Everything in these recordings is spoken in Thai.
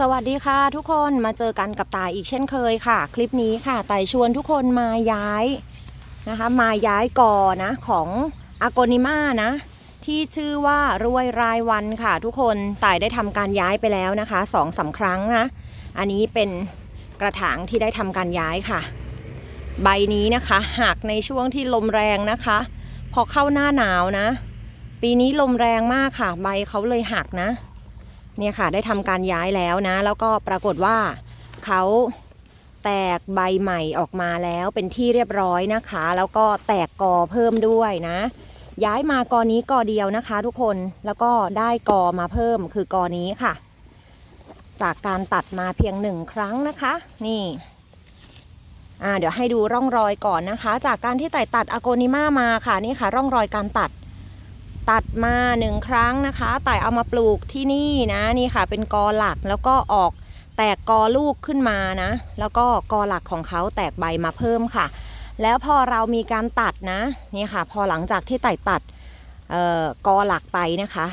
สวัสดีค่ะทุกคนมาเจอกันกับตายอีกเช่นเคยค่ะ คลิปนี้ค่ะตายชวนทุกคนมาย้ายนะคะมาย้ายกอนะของอากนิมานะที่ชื่อว่ารวยรายวันค่ะ ทุกคนตายได้ทำการย้ายไปแล้วนะคะสองสามครั้งนะอันนี้เป็นกระถางที่ได้ทำการย้ายค่ะ ใบนี้นะคะหักในช่วงที่ลมแรงนะคะ พอเข้าหน้าหนาวนะ ปีนี้ลมแรงมากค่ะ ใบเขาเลยหักนะ เนี่ยค่ะได้ทำการย้ายแล้วนะ แล้วก็ปรากฏว่าเขาแตกใบใหม่ออกมาแล้วเป็นที่เรียบร้อยนะคะ แล้วก็แตกกอเพิ่มด้วยนะ ย้ายมากอนี้กอเดียวนะคะ ทุกคนแล้วก็ได้กอมาเพิ่มคือกอนี้ค่ะ จากการตัดมาเพียงหนึ่งครั้งนะคะ นี่อ่าเดี๋ยวให้ดูร่องรอยก่อนนะคะ จากการที่ไต่ตัดอโกนิมามาค่ะนี่ค่ะ ร่องรอยการตัด ตัดมาหนึ่งครั้งนะคะไต่เอามาปลูกที่นี่นะนี่ค่ะ เป็นกอหลักแล้วก็ออกแตกกอลูกขึ้นมานะ แล้วก็กอหลักของเขาแตกใบมาเพิ่มค่ะ แล้วพอเรามีการตัดนะนี่ค่ะ พอหลังจากที่ไต่ตัดออกอหลักไปนะคะ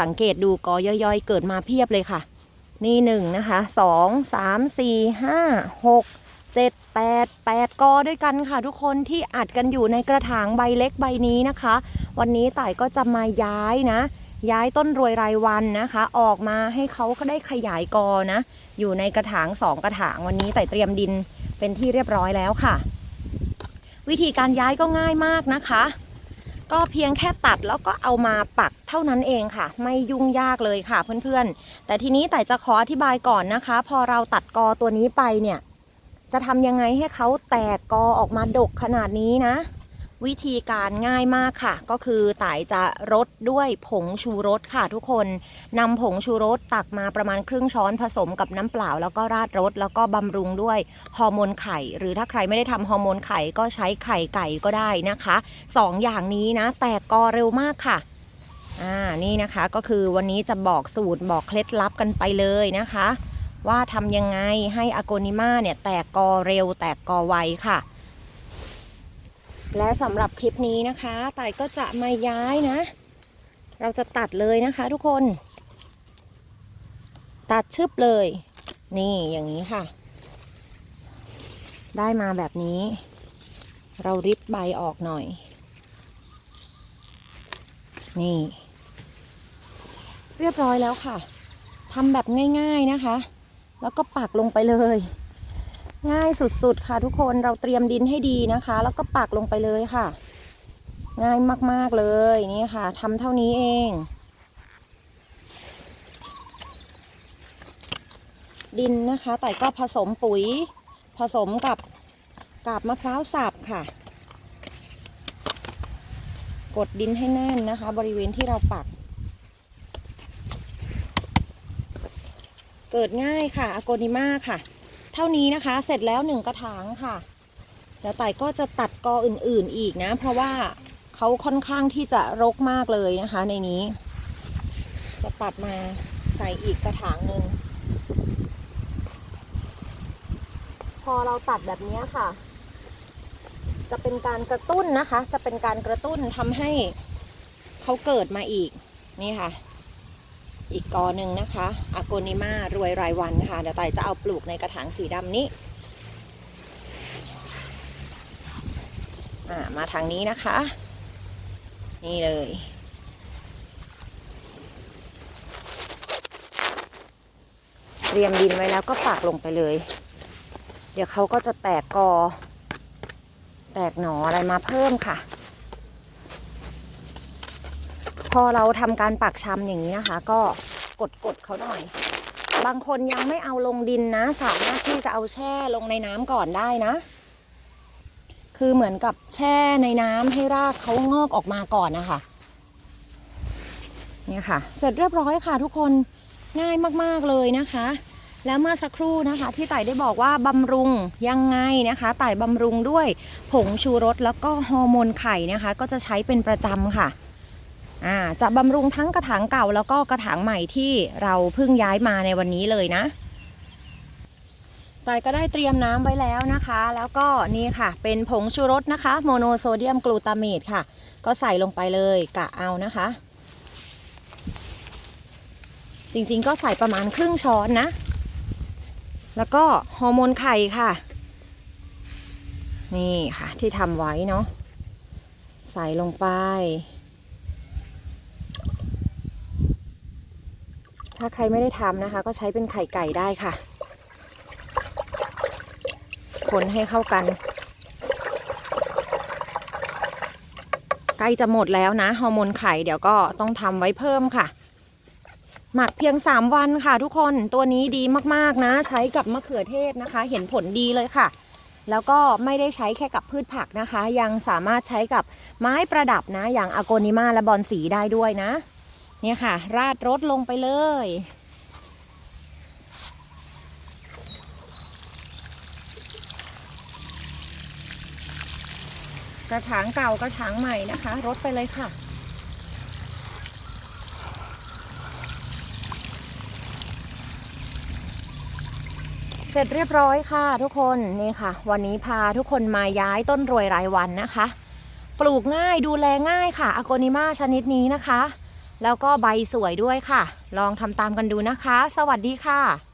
สังเกตดูกอย่อยๆ เกิดมาเพียบเลยค่ะ นี่หนึ่งนะคะสองสามสี่ห้าหก เจ็ดแปดแปดกอด้วยกันค่ะทุกคนที่อัดกันอยู่ในกระถางใบเล็กใบนี้นะคะ วันนี้ต่ายก็จะมาย้ายนะ ย้ายต้นรวยรายวันนะคะ ออกมาให้เขาได้ขยายกอนะ อยู่ในกระถางสองกระถางวันนี้ต่ายเตรียมดินเป็นที่เรียบร้อยแล้วค่ะ วิธีการย้ายก็ง่ายมากนะคะ ก็เพียงแค่ตัดแล้วก็เอามาปักเท่านั้นเองค่ะ ไม่ยุ่งยากเลยค่ะเพื่อนๆ แต่ทีนี้แต่จะขออธิบายก่อนนะคะ พอเราตัดกอตัวนี้ไปเนี่ย จะทำยังไงให้เขาแตกกอออกมาดกขนาดนี้นะ วิธีการง่ายมากค่ะ ก็คือต่ายจะรดด้วยผงชูรสค่ะทุกคนนำผงชูรสตักมาประมาณครึ่งช้อนผสมกับน้ำเปล่า แล้วก็ราดรสแล้วก็บำรุงด้วยฮอร์โมนไข่ หรือถ้าใครไม่ได้ทำฮอร์โมนไข่ก็ใช้ไข่ไก่ก็ได้นะคะสองอย่างนี้นะ แตกกอเร็วมากค่ะอ่านี่นะคะก็คือวันนี้จะบอกสูตรบอกเคล็ดลับกันไปเลยนะคะ ว่าทำยังไงให้อโกนิมาเนี่ยแตกกอเร็วแตกกอไวค่ะ และสำหรับคลิปนี้นะคะต่ายก็จะมาย้ายนะ เราจะตัดเลยนะคะทุกคน ตัดชึบเลย นี่อย่างนี้ค่ะ ได้มาแบบนี้ เราริบใบออกหน่อย นี่ เรียบร้อยแล้วค่ะทำแบบง่าย ๆนะคะ แล้วก็ปักลงไปเลย ง่ายสุดๆค่ะทุกคนเราเตรียมดินให้ดีนะคะ แล้วก็ปักลงไปเลยค่ะ ง่ายมากๆเลยนี่ค่ะทำเท่านี้เองดินนะคะแต่ก็ผสมปุ๋ยผสมกับกาบมะพร้าวสับค่ะ กดดินให้แน่นนะคะ บริเวณที่เราปัก กิดง่ายค่ะอโกนิมาค่ะ เท่านี้นะคะ เสร็จแล้วหนึ่งกระถางค่ะเดี๋ยวไต่ก็จะตัดกออื่นๆอีกนะ เพราะว่าเขาค่อนข้างที่จะรกมากเลยนะคะ ในนี้ จะตัดมาใส่อีกกระถางหนึ่งพอเราตัดแบบนี้ค่ะ จะเป็นการกระตุ้นนะคะ จะเป็นการกระตุ้นทำให้เขาเกิดมาอีกนี่ค่ะ อีกกอหนึ่งนะคะอโกนิมารวยรายวันค่ะเดี๋ยวไต่จะเอาปลูกในกระถางสีดำนี้มาทางนี้นะคะ นี่เลย เตรียมดินไว้แล้วก็ปักลงไปเลย เดี๋ยวเขาก็จะแตกกอ แตกหนออะไรมาเพิ่มค่ะ พ อเราทำการปักชำอย่างนี้นะคะ ก็กดกดเขาหน่อย บางคนยังไม่เอาลงดินนะ สามารถที่จะเอาแช่ลงในน้ำก่อนได้นะ คือเหมือนกับแช่ในน้ำให้รากเขางอกออกมาก่อนนะคะเนี่ยค่ะ เสร็จเรียบร้อยค่ะทุกคนง่ายมากๆเลยนะคะ แล้วเมื่อสักครู่นะคะ ที่ไต่ได้บอกว่าบำรุงยังไงนะคะไต่บำรุงด้วยผงชูรสแล้วก็ฮอร์โมนไข่นะคะ ก็จะใช้เป็นประจำค่ะ จะบำรุงทั้งกระถางเก่าแล้วก็กระถางใหม่ที่เราเพิ่งย้ายมาในวันนี้เลยนะต่ายก็ได้เตรียมน้ำไว้แล้วนะคะ แล้วก็นี่ค่ะ เป็นผงชูรสนะคะ โมโนโซเดียมกลูตาเมตค่ะ ก็ใส่ลงไปเลยกะเอานะคะ จริงๆก็ใส่ประมาณครึ่งช้อนนะ แล้วก็ฮอร์โมนไข่ค่ะ นี่ค่ะที่ทำไว้เนาะใส่ลงไป ถ้าใครไม่ได้ทำนะคะ ก็ใช้เป็นไข่ไก่ได้ค่ะ คนให้เข้ากัน ใกล้จะหมดแล้วนะฮอร์โมนไข่เดี๋ยวก็ต้องทำไว้เพิ่มค่ะ หมักเพียง 3 วันค่ะทุกคนตัวนี้ดีมากๆนะ ใช้กับมะเขือเทศนะคะ เห็นผลดีเลยค่ะแล้วก็ไม่ได้ใช้แค่กับพืชผักนะคะ ยังสามารถใช้กับไม้ประดับนะ อย่างอโกนิมาและบอนสีได้ด้วยนะ เนี่ยค่ะ ราดรสลงไปเลย กระถางเก่ากระถางใหม่นะคะรดไปเลยค่ะ เสร็จเรียบร้อยค่ะทุกคนนี่ค่ะ วันนี้พาทุกคนมาย้ายต้นรวยรายวันนะคะ ปลูกง่ายดูแลง่ายค่ะอโกนิมาชนิดนี้นะคะ แล้วก็ใบสวยด้วยค่ะ ลองทำตามกันดูนะคะ สวัสดีค่ะ